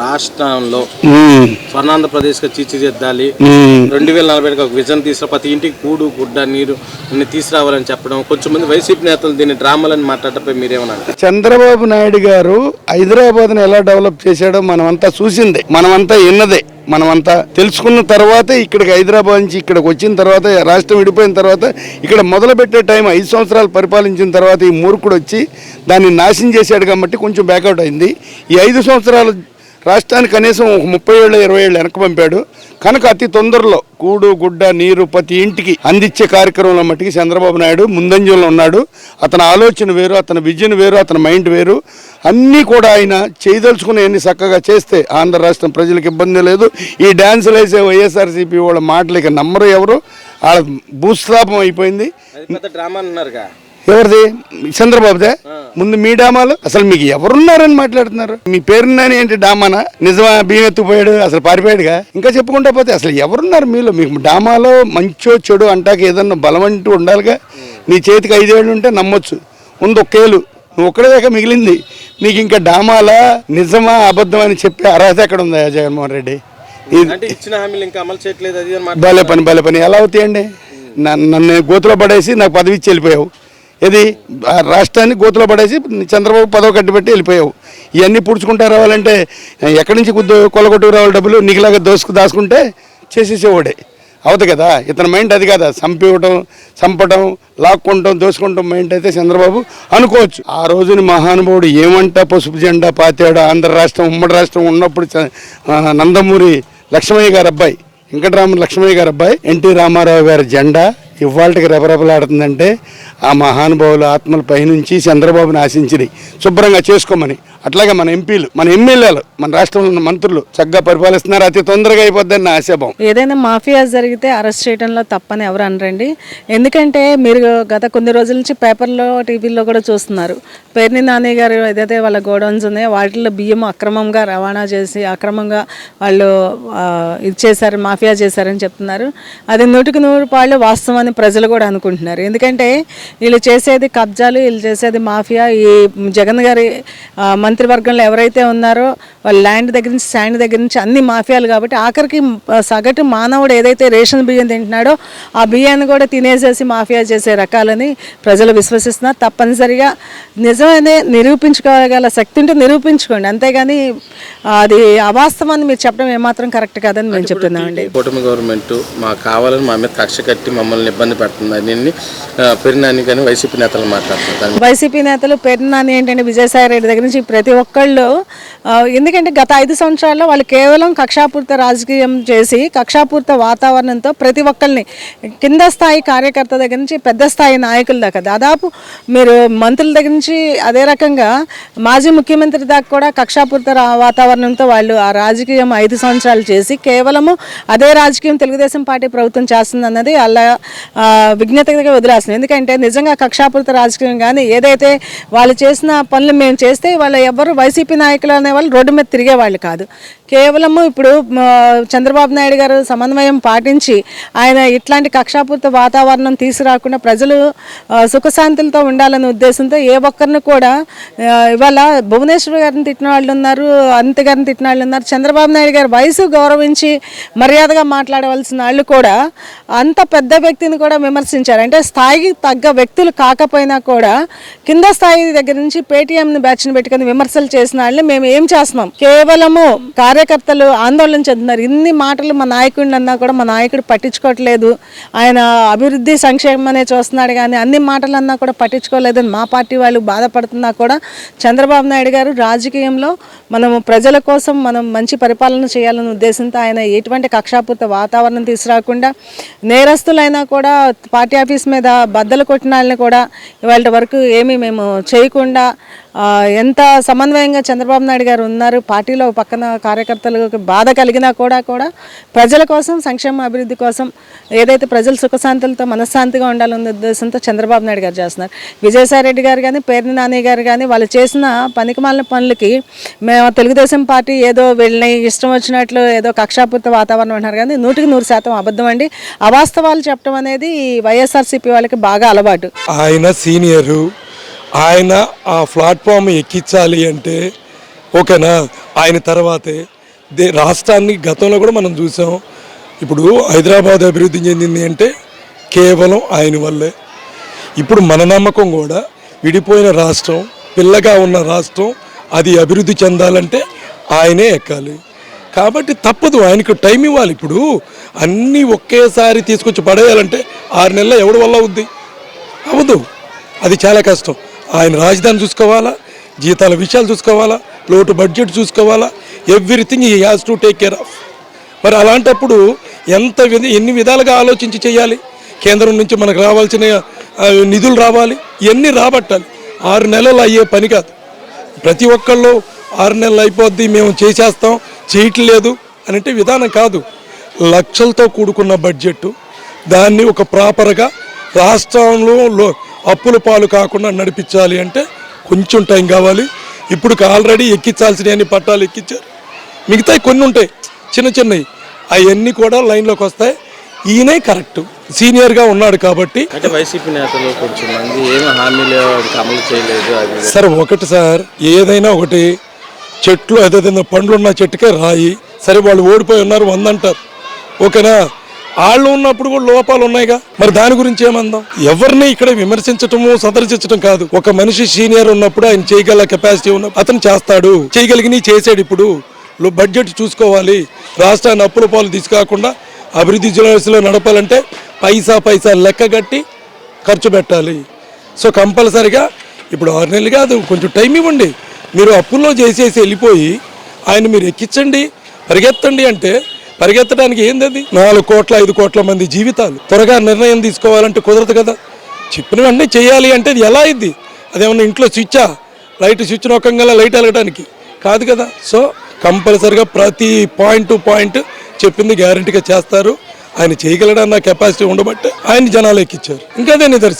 రాష్ట్రంలో ఉమ్, స్వర్ణాంధ్రప్రదేశ్గా తీర్చిదిద్దాలి. రెండు వేల నలభై ఒక విజన్ తీసుకురా ప్రతి ఇంటికి కూడు గుడ్డ నీరు తీసుకురావాలని చెప్పడం కొంచెం మంది వైసీపీ నేతలు దీన్ని డ్రామాలని మాట్లాడటంపై మీరేమన్నారు? చంద్రబాబు నాయుడు గారు హైదరాబాద్ని ఎలా డెవలప్ చేశాడో మనమంతా చూసిందే. మనమంతా విన్నదే. మనమంతా తెలుసుకున్న తర్వాతే ఇక్కడికి హైదరాబాద్ నుంచి ఇక్కడికి వచ్చిన తర్వాత రాష్ట్రం విడిపోయిన తర్వాత ఇక్కడ మొదలుపెట్టే టైం ఐదు సంవత్సరాలు పరిపాలించిన తర్వాత ఈ మూర్ఖుడు వచ్చి దాన్ని నాశనం చేశాడు కాబట్టి కొంచెం బ్యాకౌట్ అయింది. ఈ ఐదు సంవత్సరాలు రాష్ట్రానికి కనీసం ఒక ముప్పై ఏళ్ళు ఇరవై ఏళ్ళు వెనక పంపాడు. కనుక అతి తొందరలో కూడు గుడ్డ నీరు ప్రతి ఇంటికి అందించే కార్యక్రమంలో మట్టికి చంద్రబాబు నాయుడు ముందంజలో ఉన్నాడు. అతని ఆలోచన వేరు అతని విజన్ వేరు అతని మైండ్ వేరు. అన్నీ కూడా ఆయన చేయదలుచుకుని అన్ని చక్కగా చేస్తే ఆంధ్ర రాష్ట్రం ప్రజలకు ఇబ్బంది లేదు. ఈ డ్యాన్సులు వేసే వైఎస్ఆర్సీపీ వాళ్ళ మాటలు ఇక నమ్మరు ఎవరు. వాళ్ళ భూస్థాపం అయిపోయింది. డ్రామా ఎవరిది? చంద్రబాబుదే? ముందు మీ డామాలు? అసలు మీకు ఎవరున్నారని మాట్లాడుతున్నారు? మీ పేరున్నాని ఏంటి డామానా? నిజమా? బియ్యం ఎత్తుకుపోయాడు అసలు పారిపోయాడుగా? ఇంకా చెప్పుకుంటా పోతే అసలు ఎవరున్నారు మీలో? మీకు డామాలో మంచో చెడు అంటాక ఏదన్నా బలం అంటూ ఉండాలిగా? నీ చేతికి ఐదేళ్ళు ఉంటే నమ్మొచ్చు. ఉంది ఒక్కేలు. నువ్వు ఒక్కడేదాకా మిగిలింది. మీకు ఇంకా డామాలా? నిజమా? అబద్ధం అని చెప్పే అర్హత ఎక్కడ ఉందా జగన్మోహన్ రెడ్డి? ఇది అంటే ఇచ్చిన హామీలు ఇంకా అమలు చేయట్లేదు అది అని భలే మాట్లాడుతున్నారు. పని భలే పని. ఎలా అవుతాయండి? నన్ను నన్ను గోతులో పడేసి నాకు పదవి ఇచ్చి వెళ్ళిపోయావు. ఇది ఆ రాష్ట్రాన్ని గోతులో పడేసి చంద్రబాబు పదవి కట్టిపెట్టి వెళ్ళిపోయావు. ఇవన్నీ పుడుచుకుంటా రావాలంటే ఎక్కడి నుంచి కొద్ది కొలగొట్టుకు రావాలి డబ్బులు? నీకులాగా దోసుకు దాచుకుంటే చేసేసేవాడే. అవుతుంది కదా? ఇతని మైండ్ అది కదా? చంపివ్వటం చంపటం లాక్కుంటాం దోసుకుంటాం మైండ్ అయితే చంద్రబాబు అనుకోవచ్చు. ఆ రోజుని మహానుభావుడు ఏమంటా? పసుపు జెండా పాతాడు? ఆంధ్ర రాష్ట్రం ఉమ్మడి రాష్ట్రం ఉన్నప్పుడు నందమూరి లక్ష్మయ్య గారి అబ్బాయి వెంకటరామ లక్ష్మయ్య గారి అబ్బాయి ఎన్టీ రామారావు గారి జెండా ఇవాళకి రెపరెపలాడుతుందంటే ఆ మహానుభావుల ఆత్మల పైనుంచి చంద్రబాబుని ఆశించినాయి శుభ్రంగా చేసుకోమని. అట్లాగే మన ఎంపీలు మన ఎమ్మెల్యేలు మన రాష్ట్రంలో ఉన్న మంత్రులు చక్కగా పరిపాలిస్తున్నారు. అతి తొందరగా అయిపోద్దని నా ఆశాభావం. ఏదైనా మాఫియా జరిగితే అరెస్ట్ చేయడంలో తప్పని ఎవరు అనరండి. ఎందుకంటే మీరు గత కొన్ని రోజుల నుంచి పేపర్లో టీవీలో కూడా చూస్తున్నారు. పేర్ని నాని గారు ఏదైతే వాళ్ళ గోడౌన్స్ ఉన్నాయో వాటిల్లో బియ్యం అక్రమంగా రవాణా చేసి అక్రమంగా వాళ్ళు ఇది చేశారు మాఫియా చేశారని చెప్తున్నారు. అది నూటికి నూరు పాళ్ళు వాస్తవాన్ని ప్రజలు కూడా అనుకుంటున్నారు. ఎందుకంటే వీళ్ళు చేసేది కబ్జాలు వీళ్ళు చేసేది మాఫియా. ఈ జగన్ గారి మంత్రివర్గంలో ఎవరైతే ఉన్నారో వాళ్ళ ల్యాండ్ దగ్గర నుంచి శాండ్ దగ్గర నుంచి అన్ని మాఫియాలు కాబట్టి ఆఖరికి సగటు మానవుడు ఏదైతే రేషన్ బియ్యం తింటున్నాడో ఆ బియ్యాన్ని కూడా తినేసేసి మాఫియా చేసే రకాలని ప్రజలు విశ్వసిస్తున్నారు. తప్పనిసరిగా నిజమనే నిరూపించుకోగల శక్తి ఉంటే నిరూపించుకోండి. అంతేగాని అది అవాస్తవాన్ని మీరు చెప్పడం ఏమాత్రం కరెక్ట్ కాదని మేము చెప్తున్నామండి. కూటమి గవర్నమెంట్ మాకు కావాలని మా మీద కక్ష కట్టి మమ్మల్ని ఇబ్బంది పెడుతుంది. పెరినాని కానీ వైసీపీ నేతలు మాట్లాడుతున్నారు. వైసీపీ నేతలు పెరినాని ఏంటంటే విజయసాయి రెడ్డి దగ్గర నుంచి ప్రతి ఒక్కళ్ళు ఆ, ఎందుకంటే గత ఐదు సంవత్సరాల్లో వాళ్ళు కేవలం కక్షాపూర్త రాజకీయం చేసి కక్షాపూర్త వాతావరణంతో ప్రతి ఒక్కరిని కింద స్థాయి కార్యకర్త దగ్గర నుంచి పెద్ద స్థాయి నాయకుల దాకా. దాదాపు మీరు మంత్రుల దగ్గర నుంచి అదే రకంగా మాజీ ముఖ్యమంత్రి దాకా కూడా కక్షాపూర్త రా- వాతావరణంతో వాళ్ళు ఆ రాజకీయం ఐదు సంవత్సరాలు చేసి కేవలము అదే రాజకీయం తెలుగుదేశం పార్టీ ప్రభుత్వం చేస్తుంది అన్నది అలా విజ్ఞతగా వదిలేస్తుంది. ఎందుకంటే నిజంగా కక్షాపూరిత రాజకీయం కానీ ఏదైతే వాళ్ళు చేసిన పనులు మేము చేస్తే వాళ్ళు ఎవరు వైసీపీ నాయకులు అనే వాళ్ళు రోడ్డు మీద తిరిగేవాళ్ళు కాదు. కేవలము ఇప్పుడు చంద్రబాబు నాయుడు గారు సమన్వయం పాటించి ఆయన ఇట్లాంటి కక్షాపూర్త వాతావరణం తీసుకురాకుండా ప్రజలు సుఖశాంతులతో ఉండాలనే ఉద్దేశంతో ఏ ఒక్కరిని కూడా ఇవాళ భువనేశ్వర్ గారిని తిట్టిన వాళ్ళు ఉన్నారు అనంత గారిని తిట్టిన వాళ్ళు ఉన్నారు. చంద్రబాబు నాయుడు గారి వయసు గౌరవించి మర్యాదగా మాట్లాడవలసిన వాళ్ళు కూడా అంత పెద్ద వ్యక్తిని కూడా విమర్శించారు. అంటే స్థాయికి తగ్గ వ్యక్తులు కాకపోయినా కూడా కింద స్థాయి దగ్గర నుంచి పేటీఎంని బ్యాచ్ని పెట్టుకుని విమర్శలు చేసిన వాళ్ళని మేము ఏం చేస్తున్నాం? కేవలము కార్యకర్తలు ఆందోళన చెందుతున్నారు. ఇన్ని మాటలు మా నాయకుడిని అన్నా కూడా మా నాయకుడు పట్టించుకోవట్లేదు. ఆయన అభివృద్ధి సంక్షేమనే చూస్తున్నాడు కానీ అన్ని మాటలు అన్నా కూడా పట్టించుకోలేదని మా పార్టీ వాళ్ళు బాధపడుతున్నా కూడా చంద్రబాబు నాయుడు గారు రాజకీయంలో మనము ప్రజల కోసం మనం మంచి పరిపాలన చేయాలనే ఉద్దేశంతో ఆయన ఎటువంటి కక్షాపూర్త వాతావరణం తీసుకురాకుండా నేరస్తులైనా కూడా పార్టీ ఆఫీస్ మీద బద్దలు కొట్టిన వాళ్ళని కూడా ఇవాళ వరకు ఏమీ మేము చేయకుండా ఎంత సమన్వయంగా చంద్రబాబు నాయుడు గారు ఉన్నారు పార్టీలో పక్కన కార్యకర్తలకు బాధ కలిగినా కూడా కూడా ప్రజల కోసం సంక్షేమ అభివృద్ధి కోసం ఏదైతే ప్రజలు సుఖశాంతులతో మనశ్శాంతిగా ఉండాలన్న ఉద్దేశంతో చంద్రబాబు నాయుడు గారు చేస్తున్నారు. విజయసాయి రెడ్డి గారు కానీ పేర్ని నాని గారు కానీ వాళ్ళు చేసిన పనికిమాలిన పనులకి మేము తెలుగుదేశం పార్టీ ఏదో వెళ్ళి ఇష్టం వచ్చినట్లు ఏదో కక్షాపూర్త వాతావరణం అంటున్నారు కానీ నూటికి నూరు శాతం అబద్ధం అండి. అవాస్తవాలు చెప్పడం అనేది ఈ వైఎస్ఆర్సీపీ వాళ్ళకి బాగా అలవాటు. ఆయన సీనియరు ఆయన ఆ ప్లాట్ఫామ్ ఎక్కించాలి అంటే ఓకేనా? ఆయన తర్వాతే దే రాష్ట్రాన్ని గతంలో కూడా మనం చూసాం. ఇప్పుడు హైదరాబాద్ అభివృద్ధి చెందింది అంటే కేవలం ఆయన వల్లే. ఇప్పుడు మన నమ్మకం కూడా విడిపోయిన రాష్ట్రం పిల్లగా ఉన్న రాష్ట్రం అది అభివృద్ధి చెందాలంటే ఆయనే ఎక్కాలి. కాబట్టి తప్పదు ఆయనకు టైం ఇవ్వాలి. ఇప్పుడు అన్నీ ఒకేసారి తీసుకొచ్చి పడేయాలంటే ఆరు నెలల ఎవడి వల్ల అవుద్ది? అవ్వదు. అది చాలా కష్టం. ఆయన రాజధాని చూసుకోవాలా? జీతాల విషయాలు చూసుకోవాలా? లోటు బడ్జెట్ చూసుకోవాలా? ఎవ్రీథింగ్ ఈ has to take care of. మరి అలాంటప్పుడు ఎంత ఎన్ని విధాలుగా ఆలోచించి చేయాలి? కేంద్రం నుంచి మనకు రావాల్సిన నిధులు రావాలి. ఇవన్నీ రాబట్టాలి. ఆరు నెలలు అయ్యే పని కాదు. ప్రతి ఒక్కళ్ళు ఆరు నెలలు అయిపోద్ది మేము చేసేస్తాం చేయట్లేదు అని అంటే విధానం కాదు. లక్షలతో కూడుకున్న బడ్జెట్ దాన్ని ఒక ప్రాపర్గా రాష్ట్రంలో అప్పుల పాలు కాకుండా నడిపించాలి అంటే కొంచెం టైం కావాలి. ఇప్పుడు ఆల్రెడీ ఎక్కించాల్సినవన్నీ పట్టాలు ఎక్కించారు. మిగతాయి కొన్ని ఉంటాయి. చిన్న చిన్నవి. అవన్నీ కూడా లైన్లోకి వస్తాయి. ఈయనే కరెక్ట్. సీనియర్గా ఉన్నాడు కాబట్టి అంటే వైసీపీ నేతలు కొంచెం మంది ఏమి హామీలు అమలు చేయలేదు. సార్ ఒకటి సార్ ఏదైనా ఒకటి చెట్లు ఏదైనా పండ్లు ఉన్న చెట్టుకే రాయి. సరే వాళ్ళు ఓడిపోయి ఉన్నారు వంద అంటారు ఓకేనా? వాళ్ళు ఉన్నప్పుడు కూడా లోపాలు ఉన్నాయిగా. మరి దాని గురించి ఏమందాం? ఎవరిని ఇక్కడ విమర్శించటము సందర్శించడం కాదు. ఒక మనిషి సీనియర్ ఉన్నప్పుడు ఆయన చేయగల కెపాసిటీ ఉన్నప్పుడు అతను చేస్తాడు. చేయగలిగిన చేసాడు ఇప్పుడు. బడ్జెట్ చూసుకోవాలి. రాష్ట్రాన్ని అప్పుల పాలు తీసుకాకుండా అభివృద్ధి జిల్లాలో నడపాలంటే పైసా పైసా లెక్క కట్టి ఖర్చు పెట్టాలి. సో కంపల్సరిగా ఇప్పుడు ఆరు నెలలు కాదు కొంచెం టైం ఇవ్వండి. మీరు అప్పుల్లో చేసేసి వెళ్ళిపోయి ఆయన మీరు ఎక్కించండి పరిగెత్తండి అంటే పరిగెత్తడానికి ఏంది నాలుగు కోట్ల ఐదు కోట్ల మంది జీవితాలు. త్వరగా నిర్ణయం తీసుకోవాలంటే కుదరదు కదా. చెప్పిన వెంటనే చేయాలి అంటే అది ఎలా అయింది? అదేమన్నా ఇంట్లో స్విచ్చా? లైట్ స్విచ్ నొక్కంగా లైట్ వెళ్ళడానికి కాదు కదా. సో కంపల్సరిగా ప్రతి పాయింట్ టు పాయింట్ చెప్పింది గ్యారంటీగా చేస్తారు. ఆయన చేయగలడన్న కెపాసిటీ ఉండబట్టే ఆయన జనాలు ఎక్కించారు ఇంకా అదే నిదర్శనం.